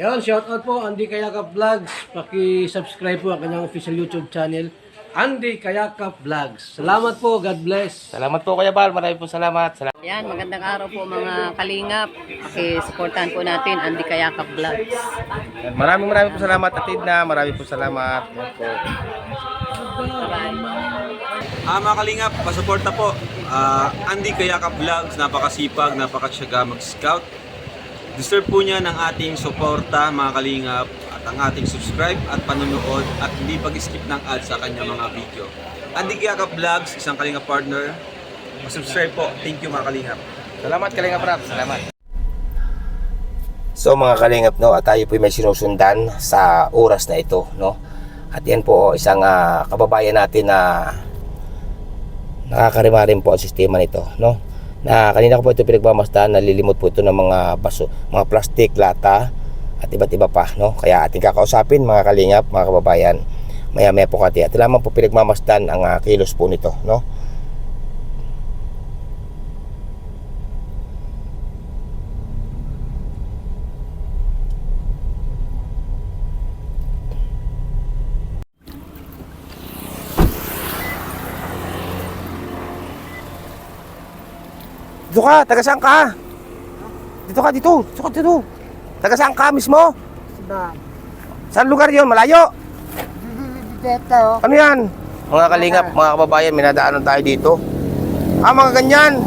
Yan, shout out po Andy Kayakap Vlogs. Paki-subscribe po ang kanyang official YouTube channel, Andy Kayakap Vlogs. Salamat po, God bless. Salamat po Kuya Bal, marami po salamat. Salamat. Yan, magandang araw po mga kalingap. Pakisuportahan po natin Andy Kayakap Vlogs. Maraming maraming po salamat Atid na, marami po salamat. Yan po. Ah, mga kalingap, pasuporta po. Ah, Andy Kayaka Vlogs, napakasipag, napakatsaga mag-scout. Deserve po niya ng ating suporta, mga kalingap, at ang ating subscribe at panonood at hindi pag-skip ng ads sa kanyang mga video. Andy Kayaka Vlogs, isang kalingap partner. Subscribe po. Thank you mga kalingap. Salamat Kalinga Prab, salamat. So mga kalingap no, at tayo po may sinusundan sa oras na ito, no. At yan po isang ah, kababayan natin na nakakarima rin po ang sistema nito, no. Na kanina ko po ito pinagmamasdan, nalilimot po ito ng mga baso, mga plastic, lata at iba't iba pa, no. Kaya ating kakausapin mga kalingap, mga kababayan. Maya-maya po kati. At lamang po pinagmamasdan ang ah, kilos po nito, no. Dito ka, taga saan ka? Dito ka, dito. Dito ka, dito. Taga saan ka mismo? Ba, Saan lugar yon? Malayo? dito, Ano yan? Mga kalingap, mga kababayan, minadaanan tayo dito. Ah, mga ganyan.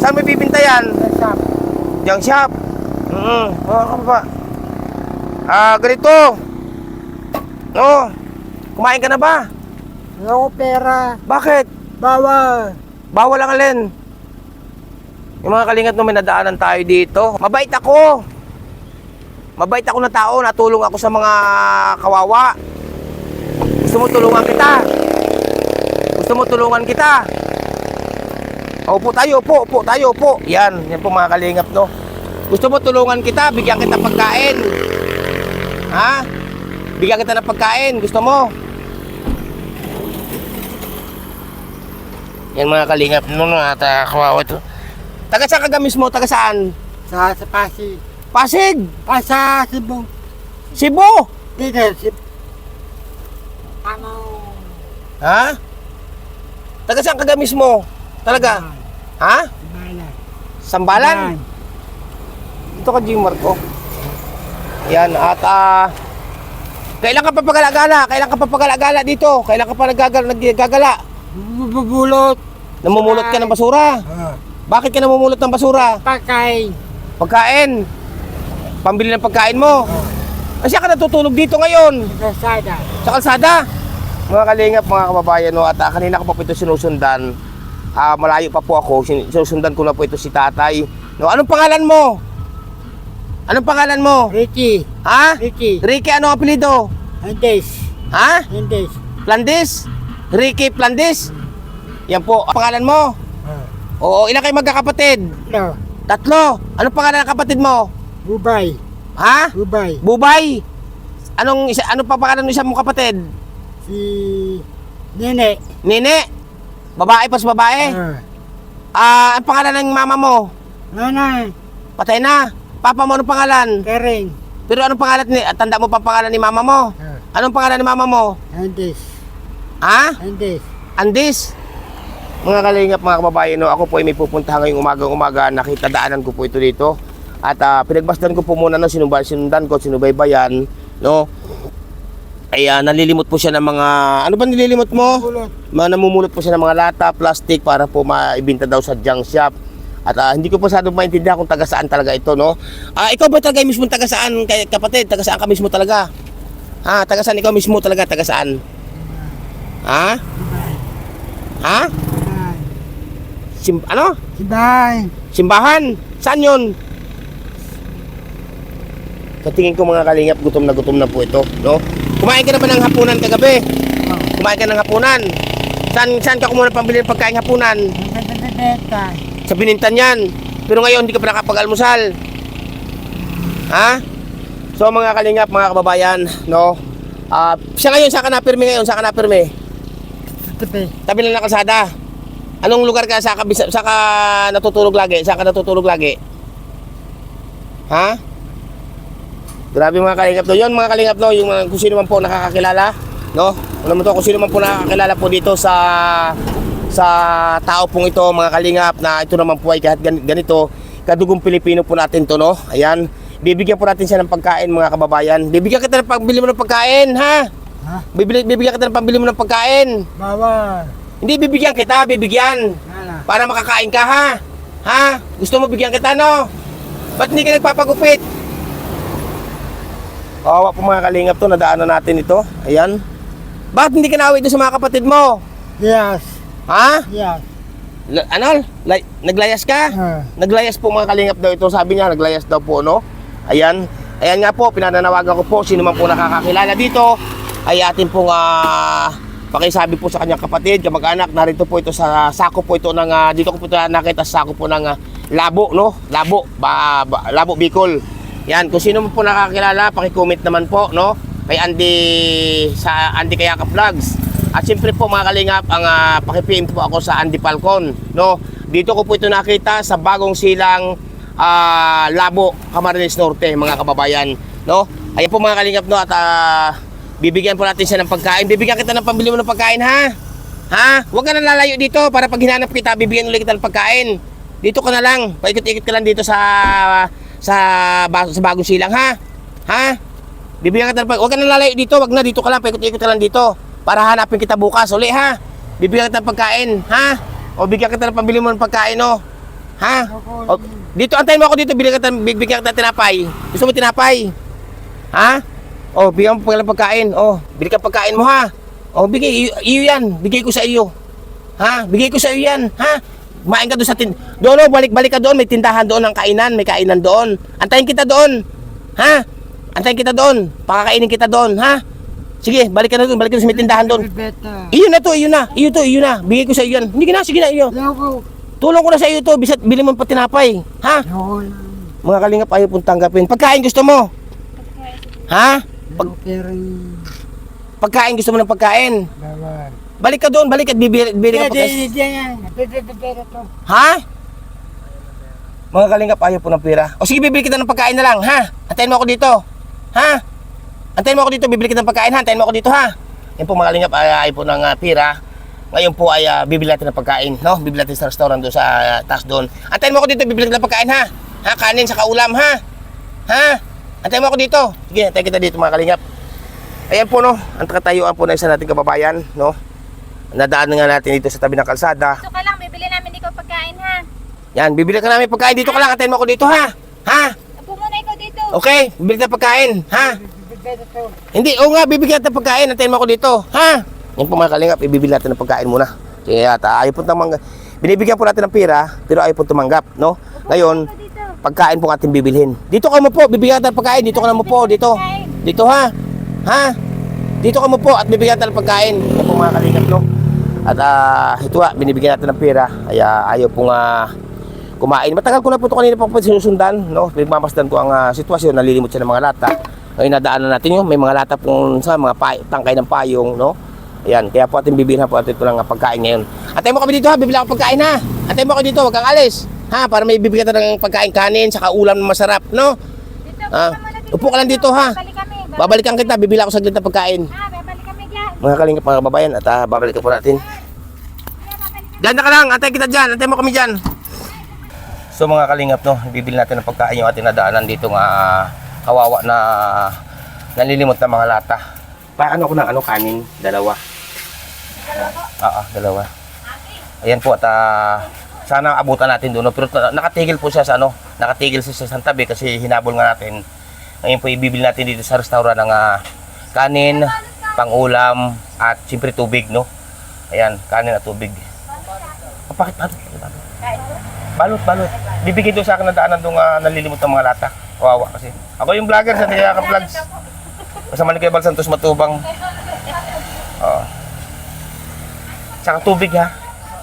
Saan may bibinta yan? sa Yang shop. Mm mga kababa. Ah, ganito. No. Kumain ka na ba? Ako pera, Bakit? bawal. Bawal ang alin. Yung mga kalingat no, may nadaanan tayo dito. Mabait ako. Mabait ako na tao. Natulong ako sa mga kawawa. Gusto mo tulungan kita? Gusto mo tulungan kita? Upo tayo, upo, upo tayo, upo. Yan, yan po mga kalingap, no? Gusto mo tulungan kita, bigyan kita pagkain. Ha? Bigyan kita ng pagkain, gusto mo? Yan mga kalingap, no, no, at uh, kawawa ito. Taga saan ka mismo? Taga saan? Sa sa Pasig. Pasig! Pa sa Cebu. Cebu! Dito, si... Ano? Ha? Taga saan ka mismo? Talaga? Ha? Bayan. Sambalan? Ito ka, Jim Marco. Yan, at ah... kailan ka pa pagala-gala? Kailan ka pa pagala-gala dito? Kailan ka pa nagagala, naggagala? Bubulot. Namumulot ka ng basura? Ah. Bakit ka namumulot ng basura? Pagkain. Pagkain. Pambili ng pagkain mo. Kasi ka natutulog dito ngayon. Kasada. Sa kalsada. Mga kalingap, mga kababayan, no, at ah, kanina ko pa po ito sinusundan. Ah, malayo pa po ako. Sin- Sinusundan ko na po ito si tatay. No, anong pangalan mo? Anong pangalan mo? Ricky. Ha? Ricky. Ricky, anong apelido? Andes. Ha? Andes. Plandes? Ricky Plandes? Yan po. Ang pangalan mo? Oo, ilan kayo magkakapatid? No. Tatlo. Anong pangalan ng kapatid mo? Bubay. Ha? Bubay. Bubay. Anong isa anong pa pangalan ng isa mong kapatid? Si... Nene. Nene. Babae pas babae. Ah. Ah, ang pangalan ng mama mo? Nanay. Patay na. Papa mo anong pangalan? Kering. Pero anong pangalan ni tanda mo pa pangalan ni mama mo? Ah. Anong pangalan ni mama mo? Andes. Ha? Andes. Andis. Mga kalingap, mga kababayan, no, ako po ay may pupuntahan ngayong umagang-umaga. Nakita daanan ko po ito dito. At ah, pinagbasdan ko po muna, no, sinubay, sinundan ko, sinubaybayan, no. Ay ah, nalilimot po siya ng mga, ano ba nililimot mo? Mga namumulot po siya ng mga lata, plastic para po maibinta daw sa junk shop. At ah, hindi ko pa masyadong maintindihan kung taga saan talaga ito, no? Ah, ikaw ba talaga mismo taga saan, kay kapatid? Taga saan ka mismo talaga? Ha, taga saan ikaw mismo talaga? Taga saan? Ha? Ha? Sim ano? Bye. Simbahan? Saan yun? Katingin ko mga kalingap, gutom na gutom na po ito, no? Kumain ka na ba ng hapunan kagabi? Kumain ka ng hapunan? Saan, saan ka kumuha ng pambili ng pagkain hapunan? Sa binintan yan. Pero ngayon, hindi ka pa nakapag-almusal. Ha? So mga kalingap, mga kababayan, no? Ah, siya ngayon, saan ka napirme ngayon? Saan ka napirme? Tabi. Tabi lang ng kalsada. Anong lugar ka sa ka, sa ka natutulog lagi? Sa ka natutulog lagi? Ha? Grabe mga kalingap no. Yun mga kalingap no, yung mga kung sino man po nakakakilala, no? Ano mo to, kung sino man po nakakakilala po dito sa sa tao pong ito mga kalingap na ito naman po ay kahit gan- ganito, kadugong Pilipino po natin to no. Ayan. Bibigyan po natin siya ng pagkain mga kababayan. Bibigyan kita ng pambili mo ng pagkain, ha? Ha? Bibili, bibigyan kita ng pambili mo ng pagkain. Bawal. Hindi bibigyan kita, bibigyan. Para makakain ka ha? Ha? Gusto mo bigyan kita no? Ba't hindi ka nagpapagupit? Kawawa po mga kalingap to, nadaanan natin ito. Ayan. Bakit hindi ka doon sa mga kapatid mo? Yes. Ha? Yes. La- ano? Lay- naglayas ka? Ah. Naglayas po mga kalingap daw ito. Sabi niya, naglayas daw po, no? Ayan. Ayan nga po, pinananawagan ko po, sino man po nakakakilala dito, ay atin pong ah, pakisabi po sa kanyang kapatid, kamag-anak, narito po ito sa sako po ito ng, ah, dito ko po ito nakita sa sako po ng ah, labo, no? Labo, ba, ba- labo Bicol. Yan, kung sino man po nakakilala, paki-comment naman po, no? Kay Andy, sa Andy Kayaka Vlogs. At siyempre po mga kalingap, ang uh, paki-PM po ako sa Andy Falcon, no? Dito ko po ito nakita sa bagong silang ah, Labo, Camarines Norte, mga kababayan, no? Ayan po mga kalingap, no? At ah, bibigyan po natin siya ng pagkain. Bibigyan kita ng pambili mo ng pagkain, ha? Ha? Huwag ka na lalayo dito para pag hinanap kita, bibigyan ulit kita ng pagkain. Dito ka na lang. Paikot-ikot ka lang dito sa sa, sa bagong silang, ha? Ha? Bibigyan kita ng pag... Huwag ka na lalayo dito. Huwag na. Dito ka lang. Paikot-ikot ka lang dito. Para hanapin kita bukas. Uli, ha? Bibigyan kita ng pagkain, ha? O bigyan kita ng pambili mo ng pagkain, no? Ha? O, dito, antayin mo ako dito. Bibigyan kita, bibigyan kita tinapay. Gusto mo tinapay? Ha? O, bigyan mo pa ng pagkain. O, bili ka pagkain mo, ha? O, bigay. Iyo, yan. Bigay ko sa iyo. Ha? Bigay ko sa iyo yan. Ha? Kumain ka doon sa tin... Doon, oh, balik-balik ka doon. May tindahan doon ng kainan. May kainan doon. Antayin kita doon. Ha? Antayin kita doon. Pakakainin kita doon. Ha? Sige, balik ka na doon. Balik ka doon sa may tindahan doon. Iyo na to, iyo na. Iyo to, iyo na. Bigay ko sa iyo yan. Hindi ka na, sige na, iyo. Tulong ko na sa iyo to. Bisat, bili mo pa tinapay. Ha? Mga kalingap ayaw pong tanggapin. Pagkain gusto mo? Ha? Pag, pagkain gusto mo ng pagkain? bawal. Balik ka doon, balik at bibili, bibili ka pagkain. Ha? Mga kalingap, ayaw po ng pera. O sige, bibili kita ng pagkain na lang, ha? Antayin mo ako dito. Ha? Antayin mo ako dito, bibili kita ng pagkain, ha? Antayin mo ako dito, ha? Yan po mga kalingap, ay, ayaw po ng ah, pera. Ngayon po ay ah, bibili natin ng pagkain, no? Bibili natin sa restaurant doon sa ah, taas doon. Antayin mo ako dito, bibili kita ng pagkain, ha? Ha? Kanin sa kaulam, ha? Ha? Antayin mo ako dito. Sige, antayin kita dito mga kalingap. Ayan po, no? Ang katayuan po ng isa nating kababayan, no? Nadaan nga natin dito sa tabi ng kalsada. Gusto ka lang, bibili namin ikaw pagkain ha. Yan, bibili ka namin pagkain dito ka lang. Antayin mo ako dito, ha? Ha? Upo muna ikaw dito. Okay, bibili ka pagkain, ha? Hindi, oo nga, bibigyan natin pagkain. Antayin mo ako dito, ha? Yan po mga kalingap, ibibili natin ng pagkain muna. Kaya at ayaw po tumanggap. Binibigyan po natin ng pera, pero ayaw po tumanggap, no? Ngayon, dito. Pagkain po ating bibilhin. Dito ka mo po, bibigyan ng pagkain. Dito ka na mo po, dito. Dito ha? Ha? Dito ka mo po at bibigyan ng pagkain. Yan po mga kalingap, no? At ah, ito nga, binibigyan natin ng pera. Kaya ayaw po nga kumain. Matagal ko na po ito kanina pa po sinusundan, no? Pinagmamasdan ko ang ah, sitwasyon, nalilimot siya ng mga lata. Ngayon nadaanan natin yun, may mga lata pong sa mga pay, tangkay ng payong, no? Ayan, kaya po ating bibilhan po atin ito ng pagkain ngayon. Antay mo kami dito ha, bibili ako pagkain ha. Antay mo ako dito, wag kang alis. Ha, para may bibigyan tayo ng pagkain kanin, saka ulam na masarap, no? Dito, Ah, upo ka lang dito, ha? Babalik kami. Babalik. Babalikan kita, bibili ako saglit ng pagkain. Ha, babalik kami dyan. Mga kalingap mga kababayan, at ah, babalikan po natin. Diyan na ka lang, antay kita dyan, antay mo kami dyan. So mga kalingap no, bibili natin ng pagkain yung ating nadaanan dito nga ah, kawawa na nalilimot na mga lata. Paano ko ng ano kanin? Dalawa. Oo, dalawa. Ayan po at ah, sana abutan natin doon. no? Pero na- nakatigil po siya sa ano, nakatigil siya sa tabi kasi hinabol nga natin. Ngayon po ibibili natin dito sa restaurant ng ah, kanin, pangulam at siyempre tubig no. Ayan, kanin at tubig. Oh, bakit balot? Balot. Balot. Bibigay doon sa akin na daanan doon uh, nalilimot ng mga lata. Kawawa kasi. Ako yung vlogger sa Tigaka Vlogs. Kasama ni Kuya Bal Santos Matubang. Oo. Tsaka tubig ha.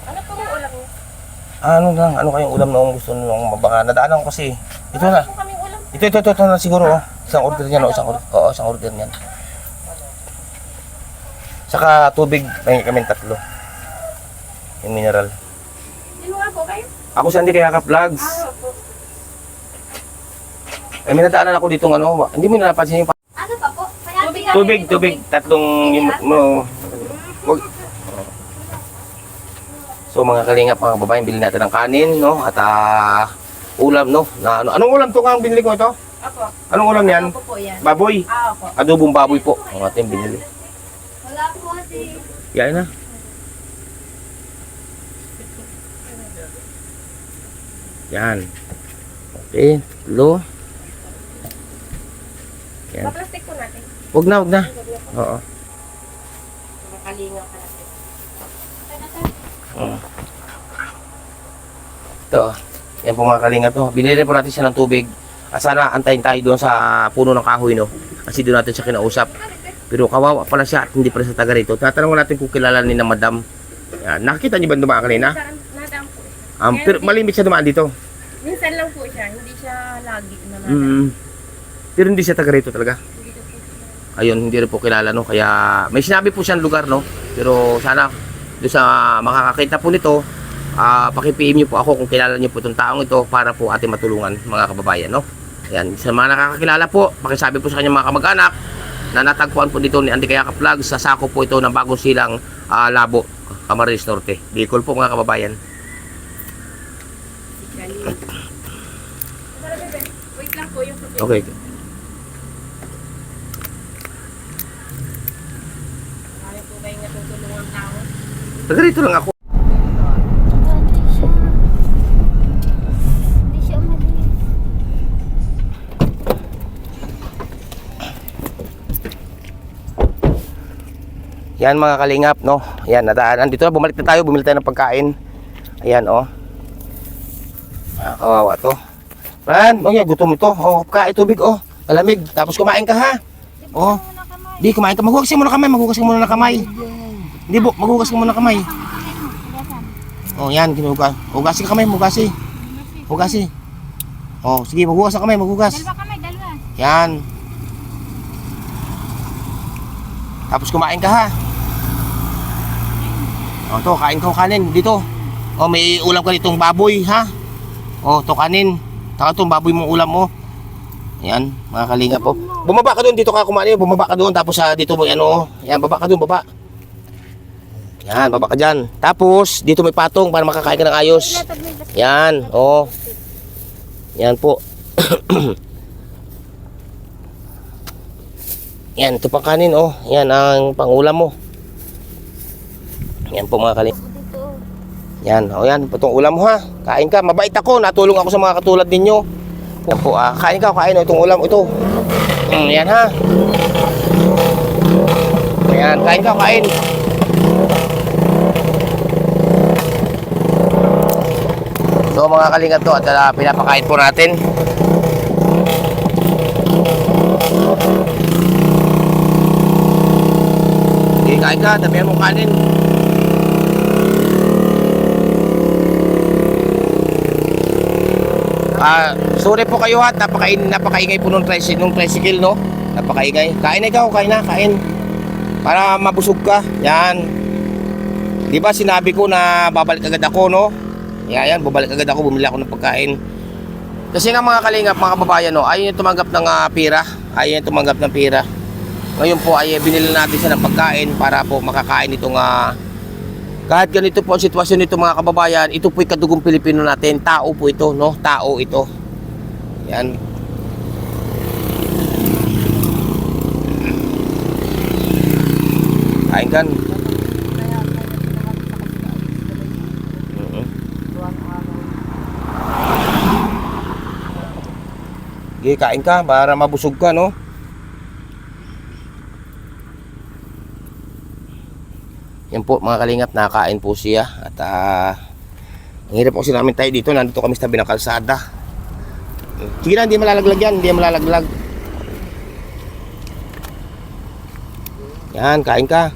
Ano po ang ulam mo? Ano lang, ano kayong ulam na gusto nung baka nadaanan ko kasi. Ito na. Kung kaming ulam. Ito, ito, ito, ito na siguro. Oh. Isang order niyan, oh. isang order. Oo, isang order niyan. Saka tubig, may kami tatlo. Yung mineral. Sino nga po kayo? Ako si Andy Kayaka Vlogs. Ah, opo. Ay, may nadaanan ako dito ano, hindi mo na napansin yung Ano pa po? Kaya tubig, tubig, tatlong yung mo. Wag. So mga kalingap, mga babae, bilhin natin ng kanin, no? At ah, ulam, no? Na, ano, anong ulam to kang binili ko ito? Apo. Anong ulam yan? Ako po yan. Baboy. Ah, opo. Adobong baboy po. Ang ating binili. Wala po kasi. Yan na. Yan. Okay, lo. Yan. Paplastic po natin. Wag na, wag na. Oo. Makalinga ka natin. Ito. Yan po mga kalinga to. Binili po natin siya ng tubig. Ah, sana antayin tayo doon sa puno ng kahoy, no? Kasi doon natin siya kinausap. Pero kawawa pala siya at hindi pala sa taga rito. Tatanungin natin kung kilala ni na madam. Yan. Nakita niyo ba dumaan kanina? Nadaan po? Um, pero malimit siya dumaan dito. Minsan lang po siya. Hindi siya lagi na nadaan. Mm. Pero hindi siya taga rito talaga. Ayun, hindi rin po kilala, no? Kaya may sinabi po siyang lugar, no? Pero sana doon sa makakakita po nito, ah paki-PM niyo po ako kung kilala niyo po itong taong ito para po ating matulungan mga kababayan, no? Ayan, sa mga nakakakilala po, pakisabi po sa kanyang mga kamag-anak na natagpuan po dito ni Andy Kayaka Vlog sa sako po ito ng bagong silang ah, labo, Camarines Norte. Bicol po mga kababayan. Okay. Kaya po kayo natutulungan tao. Taga rito lang ako. Yan mga kalingap, no? Yan, nadaanan. Dito na, bumalik na tayo, bumili tayo ng pagkain. Ayan, oh. Ah, kawawa to. Ran, oh gutom ito. Oh, pagkain tubig, oh. Malamig. Tapos kumain ka, ha? Oh. Di, kumain ka. Maghugas muna ng kamay, maghugas muna ng kamay. Di, bu, maghugas ka muna kamay. Oh, yan, ginugas. Hugasin ka kamay, hugasin. Hugasin. Oh, sige, maghugas ka kamay, maghugas. Dalawa kami, dalawa. Yan. Tapos kumain ka ha. O to, kain ka ng kanin dito. O may ulam ka ditong baboy ha. O to kanin. Taka itong baboy mong ulam mo. Yan, mga kalinga po. Bumaba ka doon, dito ka kumain. Bumaba ka doon, tapos sa dito mo, ano, yan, baba ka doon, baba. Yan, baba ka dyan. Tapos, dito may patong para makakain ka ng ayos. Yan, o. Yan po. Yan, ito pang kanin, oh. Yan ang pangulam mo. Yan po mga kalim. Yan, oh yan, itong ulam mo ha. Kain ka, mabait ako, natulong ako sa mga katulad ninyo. Yan po, ah, kain ka, kain, oh, itong ulam, ito. Mm, yan ha. Yan, kain ka, kain. So mga kalingat to, at uh, pinapakain po natin. Sige, kain ka, damihan mo kanin. Ah, sorry po kayo ha, napakain napakaingay po nung tricycle, nung tricycle no. Napakaingay. Kain na ikaw, kain na, kain. Para mabusog ka. Yan. 'Di ba sinabi ko na babalik agad ako no? Yan, yan, babalik agad ako, bumili ako ng pagkain. Kasi nga mga kalingap, mga kababayan, no, ayaw niya tumanggap ng ah, pira. Ayaw niya tumanggap ng pira. Ngayon po ay binili natin siya ng pagkain para po makakain itong ah, kahit ganito po ang sitwasyon nito mga kababayan, ito po kadugong Pilipino natin. Tao po ito, no? Tao ito. Yan. Kain kan. Sige, kain ka para mabusog ka, no? Yan po mga kalingap, nakakain po siya at ah ang hirap kasi namin tayo dito, nandito kami sa tabi ng kalsada. Sige na, hindi malalaglag yan, hindi malalaglag. Yan, kain ka.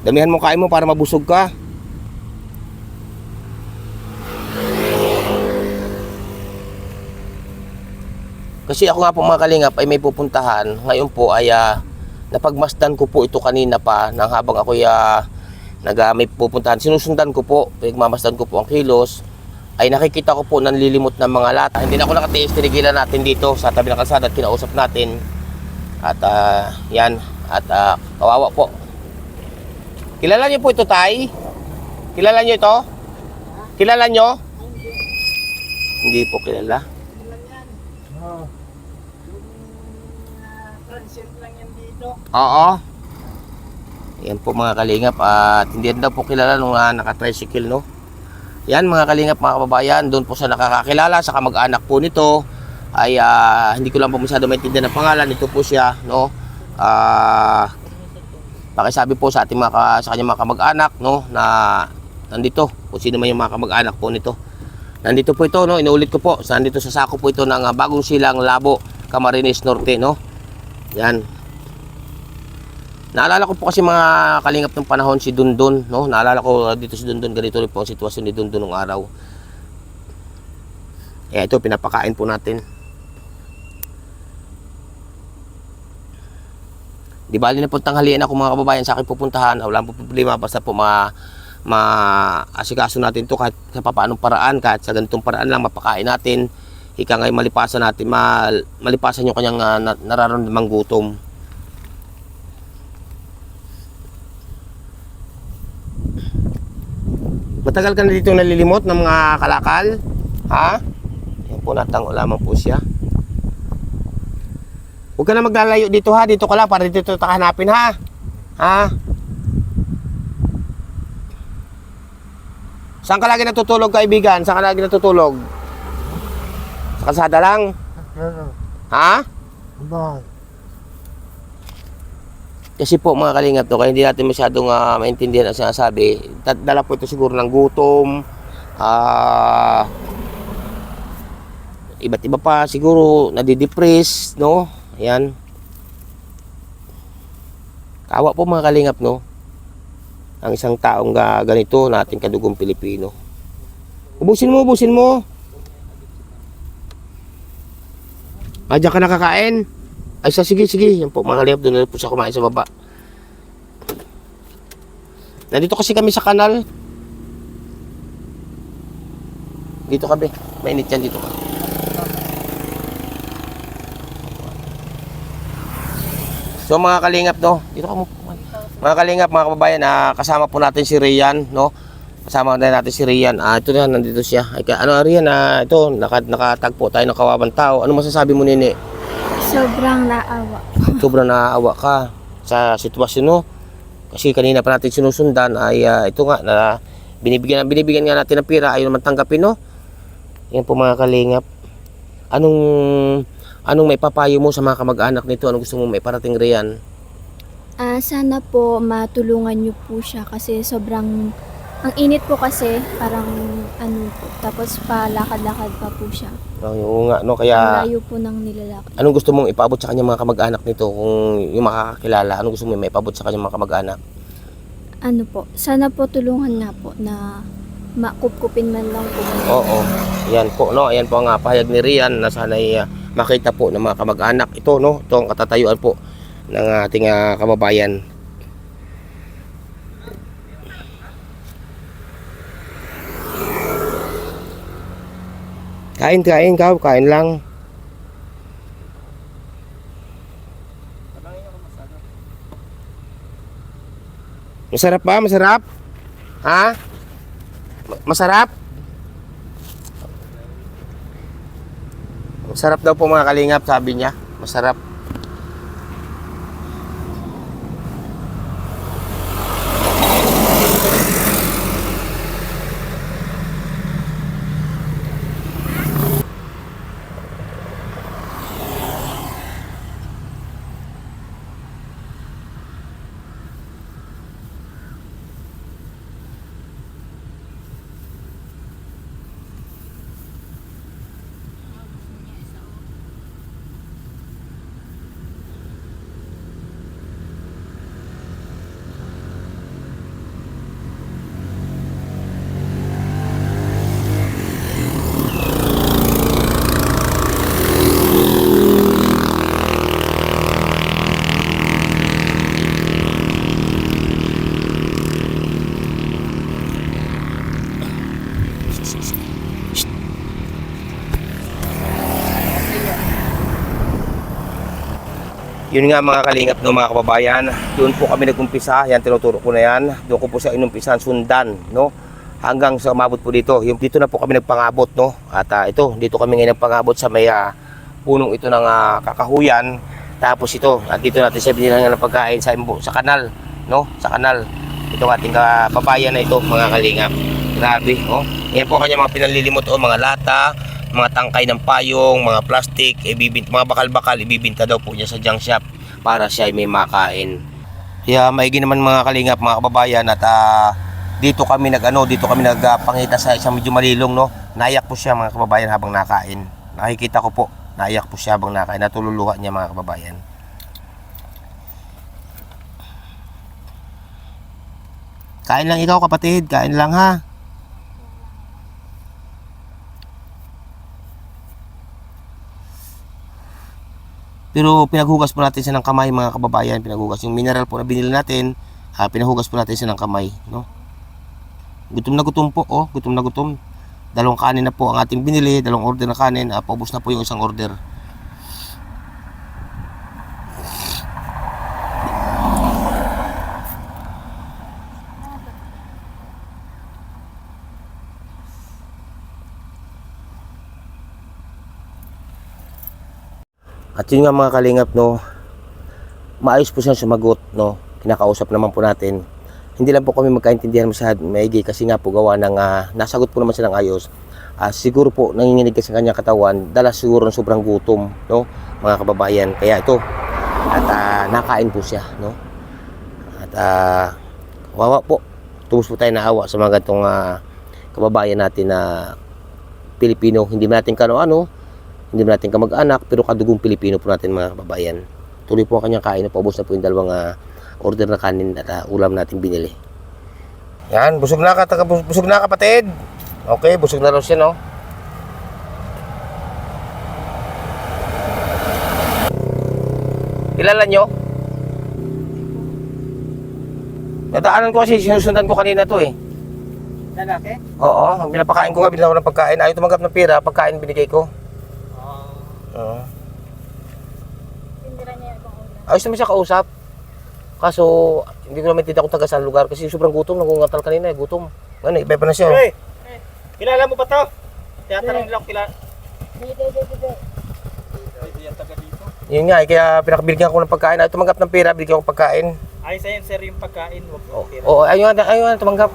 Damihan mo kain mo para mabusog ka. Kasi ako nga po mga kalingap ay may pupuntahan. Ngayon po ay ah, napagmasdan ko po ito kanina pa nang habang ako ya nag ah, may pupuntahan. Sinusundan ko po, pinagmamasdan ko po ang kilos. ay nakikita ko po nanlilimot ng mga lata. Hindi na ako nakatiis, tinigilan natin dito sa tabi ng kalsada at kinausap natin. At ah, yan, at ah, kawawa po. Kilala niyo po ito, Tay? Kilala niyo ito? Kilala niyo? Hindi po kilala. Oh. Oo. Yan po mga kalingap at hindi daw po kilala nung uh, naka-tricycle no. Yan mga kalingap mga kababayan, doon po sa nakakakilala sa kamag-anak po nito ay ah, hindi ko lang po masyado maintindihan ang pangalan nito po siya no. Ah pakisabi po sa ating mga sa kanyang mga kamag-anak no na nandito kung sino man yung mga kamag-anak po nito. Nandito po ito no, inuulit ko po, sa nandito sa sako po ito ng ah, bagong silang Labo, Camarines Norte no. Yan, Naalala ko po kasi mga kalingap ng panahon si Dundun, no? Naalala ko uh, dito si Dundun, ganito rin po ang sitwasyon ni Dundun nung araw. Eh, ito, pinapakain po natin. Di bali na po tanghalian ako mga kababayan sa akin pupuntahan. Wala po problema, basta po ma maasikaso natin to kahit sa papaanong paraan, kahit sa ganitong paraan lang mapakain natin. Ika ngay malipasan natin, mal, malipasan yung kanyang uh, na- nararamdamang gutom. Matagal ka na dito nalilimot ng mga kalakal? Ha? Yan po natango lamang po siya. Huwag ka na maglalayo dito ha. Dito ka lang para dito ta hanapin ha. Ha? Saan ka lagi natutulog kaibigan? Saan ka lagi natutulog? Sa kalsada lang? Ano? Ha? Bakit? Kasi po mga kalingap to, kaya hindi natin masyadong uh, maintindihan ang sinasabi. Da- Dala po ito siguro ng gutom, ah, iba't iba pa siguro nadidepress, no? Ayan. Kawa po mga kalingap, no? Ang isang taong ga- ganito na ating kadugong Pilipino. Ubusin mo, ubusin mo. Ah, diyan ka nakakain? Ay, sa sige, sige. Yan po, mga kalingap, doon na po siya kumain sa baba. Nandito kasi kami sa kanal. Dito kami. Mainit yan dito. So mga kalingap no, dito ka mo. Mga kalingap, mga kababayan, ah, kasama po natin si Rian, no? Kasama na natin si Rian. Ah, ito na, nandito siya. Ay, ano, Rian, ah, ito, naka, nakatagpo tayo ng kawawang tao. Ano masasabi mo, Nini? Sobrang naawa. sobrang naaawa ka sa sitwasyon no. Kasi kanina pa natin sinusundan ay ah, ito nga na binibigyan binibigyan nga natin ng pera ayaw naman tanggapin no. Yan po mga kalingap. Anong anong may papayo mo sa mga kamag-anak nito? Anong gusto mo may parating riyan? Ah, sana po matulungan niyo po siya kasi sobrang ang init po kasi parang ano po tapos palakad-lakad pa po siya. Oh, oo nga no Ang kaya layo po ng nilalakad. anong gusto mong ipaabot sa kanya mga kamag-anak nito kung yung makakakilala anong gusto mo may ipaabot sa kanya mga kamag-anak? Ano po, sana po tulungan nga po na makupkupin man lang po. Oo. Yan po, no? Ayan po ang uh, pahayag ni Rian na sana'y uh, makita po ng mga kamag-anak. Ito, no? Ito ang katatayuan po ng ating uh, kababayan. Kain, kain, kaw, kain lang. Masarap ba? Masarap? Ha? Ma- Masarap? Masarap daw po mga kalingap, sabi niya. Masarap. Yun nga mga kalingap no mga kababayan, doon po kami nag-umpisa, yan tinuturo ko na yan. Doon ko po sa inumpisan sundan, no? Hanggang sa umabot po dito. Yung dito na po kami nagpangabot, no? At ah, ito, dito kami ngayon nagpangabot sa may ah, punong ito ng ah, kakahuyan. Tapos ito, at dito natin sa binilang ng pagkain sa, sa kanal, no? Sa kanal. Ito ating kababayan na ito, mga kalingap. Grabe, oh. Yan po kanya mga pinalilimot, oh, mga lata, mga tangkay ng payong, mga plastic, ibibinta, mga bakal-bakal, ibibinta daw po niya sa junk shop para siya ay may makain. Kaya maigi naman mga kalingap, mga kababayan at ah, dito kami nag ano, dito kami nagpangita sa isang medyo malilong no. Naiyak po siya mga kababayan habang nakain. Nakikita ko po, naiyak po siya habang nakain. Natululuha niya mga kababayan. Kain lang ikaw kapatid, kain lang ha. Pero pinaghugas po natin siya ng kamay mga kababayan, pinaghugas yung mineral po na binili natin, ah, pinahugas po natin siya ng kamay, no? Gutom na gutom po, oh, gutom na gutom. Dalawang kanin na po ang ating binili, dalawang order na kanin, ah, paubos na po yung isang order. At yun nga mga kalingap, no, maayos po siyang sumagot, no, kinakausap naman po natin. Hindi lang po kami magkaintindihan masyad, maigi kasi nga po gawa ng, ah, nasagot po naman siya ng ayos. Ah, siguro po, nanginginig sa kanyang katawan, dala siguro ng sobrang gutom, no, mga kababayan. Kaya ito, at ah, nakain po siya, no. At ah, wawa po, tubos po tayo naawa sa mga gantong ah, kababayan natin na Pilipino, hindi natin kano ano, hindi natin kamag-anak, pero kadugong Pilipino po natin mga kababayan. Tuloy po ang kanyang kain, paubos na po yung dalawang ah, order na kanin at ah, ulam natin binili. Yan, busog na ka, taga- busog na kapatid. Okay, busog na raw siya, no? Kilala nyo? Nadaanan ko kasi sinusundan ko kanina to eh. Lalaki? Oo, ang pinapakain ko nga, binila ko ng pagkain. Ayaw tumanggap ng pera, pagkain binigay ko. Oo. Ayos naman siya kausap. Kaso, hindi ko naman tinda kung taga saan lugar kasi sobrang gutom, nangungatal kanina eh, gutom. Ano, iba pa na siya. oh. Hey! Kilala mo ba to? Tiyatanong nila kung kilala. Yun nga, eh, kaya pinakabigyan ko ng pagkain. Ayaw tumanggap ng pera, binigyan ko pagkain. Ay sa'yo sir yung pagkain. Wag Oo, mo oh, ayaw nga, ayaw nga tumanggap.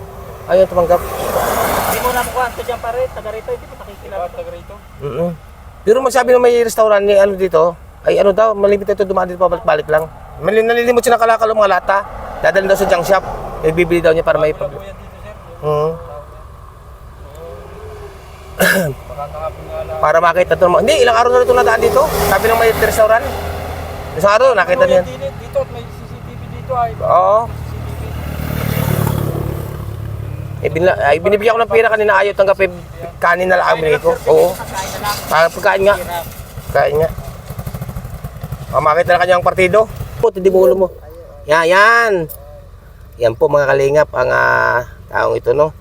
Ayaw tumanggap. Hindi mo na mukha ito dyan pare. Taga rito. Hindi mo nakikilala. Taga rito. Mm Pero magsabi na may restaurant ni ano dito, ay ano daw, malimit ito dumaan dito pabalik-balik lang. Mali nalilimot siya ng kalakal mga lata. Dadalhin daw sa junk shop. Eh, bibili daw niya para may pag... Hmm. para makita ito. Hindi, ilang araw na ito nadaan dito. Sabi ng may restaurant. Isang araw, nakita niya. Dito may CCTV dito ay. Oo. Eh, binla, ay, binibigyan ko ng pera kanina ayaw tanggap eh, kanin na lang ang binigay ko. Oo. Para pagkain nga. Pagkain nga. O, makita na kanyang partido. Po, hindi mo ulo mo. Yan, yan. Yan po mga kalingap ang ah, taong ito, no?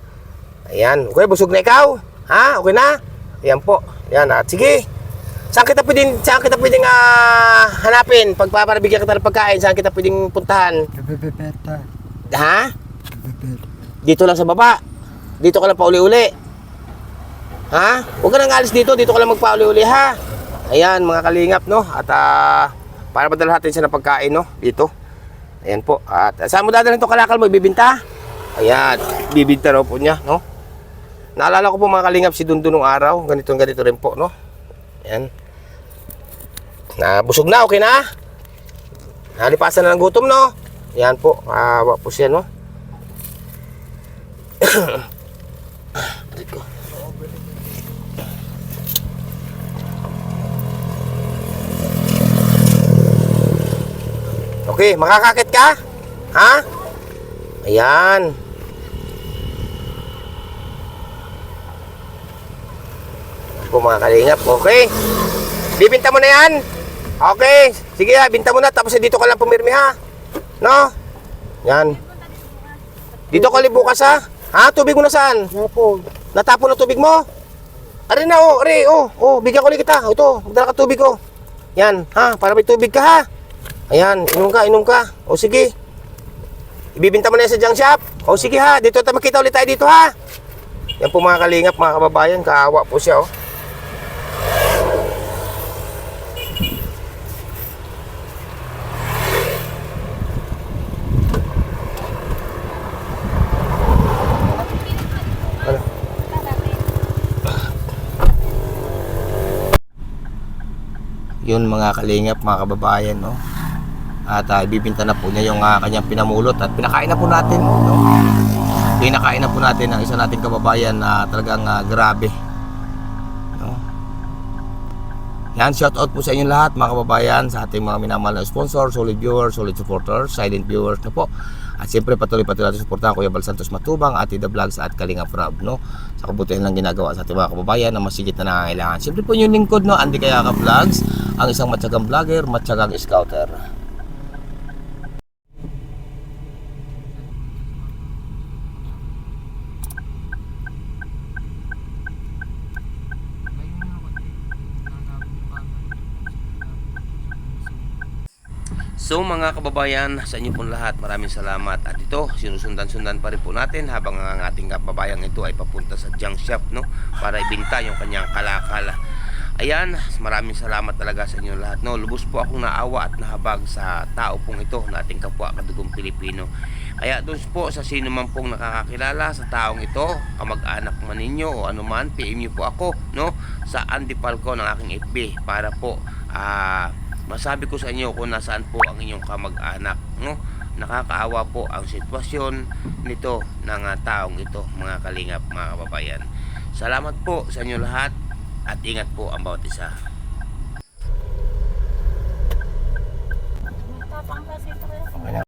Ayan. Okay, busog na ikaw? Ha? Okay na? Yan po. Yan, at sige. Saan kita pwedeng, saan kita pwedeng ah, hanapin? Pagpaparabigyan kita ng pagkain, saan kita pwedeng puntahan? Bebebeta. Ha? Dito lang sa baba. Dito ka lang pauli-uli. Ha? Huwag ka nang alis dito. Dito ka lang magpauli-uli ha. Ayan mga kalingap no. At ah, para madala natin siya ng pagkain no. Dito. Ayan po. At saan mo dadalhin itong kalakal mo? Ibibinta? Ayan. Bibinta raw po niya no. Naalala ko po mga kalingap si Dundo nung araw. Ganito ganito rin po no. Ayan. Na busog na. Okay na? Nalipasan na ng gutom no. Ayan po. Awa po siya no. Aray ko. Okay, makakakit ka? Ha? Ayan. Po mga kalingap, okay. Bibinta mo na yan. Okay, sige ha, binta mo na tapos dito ka lang pumirmi ha. No? Yan. Dito ka bukas ha. Ha? Tubig mo na saan? Napo. Natapon na tubig mo? Ari na oh, ari oh. Oh, bigyan ko ulit kita. Oh, Ito, magdala ka tubig ko. Yan, ha? Para may tubig ka ha. Ayan, inom ka, inom ka. O sige. Ibibinta mo na yan sa junk shop. O sige ha, dito tayo makita ulit tayo dito ha. Yan po mga kalingap, mga kababayan, kaawa po siya oh. Yun mga kalingap, mga kababayan, no. At ah, ibibinta na po niya yung ah, kanyang pinamulot at pinakain na po natin, no. Pinakain na po natin ang isa nating kababayan na talagang ah, grabe. No. Yan, shout out po sa inyo lahat mga kababayan, sa ating mga minamahal na sponsor, solid viewers, solid supporters, silent viewers na po. At siyempre patuloy patuloy natin suportahan Kuya Bal Santos Matubang, Ati The Vlogs at Kalinga Prab, no? Sa kabutihan lang ginagawa sa ating mga kababayan na masigit na nangangailangan. Siyempre po yung lingkod, no? Andy Kayaka Vlogs, ang isang matyagang vlogger, matyagang scouter. So mga kababayan, sa inyo pong lahat, maraming salamat. At ito, sinusundan-sundan pa rin po natin habang ang ating kababayan ito ay papunta sa junk shop, no? Para ibinta yung kanyang kalakal. Ayan, maraming salamat talaga sa inyo lahat. No, lubos po akong naawa at nahabag sa tao pong ito, nating kapwa kadugong Pilipino. Kaya doon po sa sino man pong nakakakilala sa taong ito, kamag-anak man ninyo o anuman, PM niyo po ako, no? Sa Andy Falco ng aking FB para po ah masabi ko sa inyo kung nasaan po ang inyong kamag-anak no nakakaawa po ang sitwasyon nito ng ah, taong ito mga kalingap mga kababayan salamat po sa inyo lahat at ingat po ang bawat isa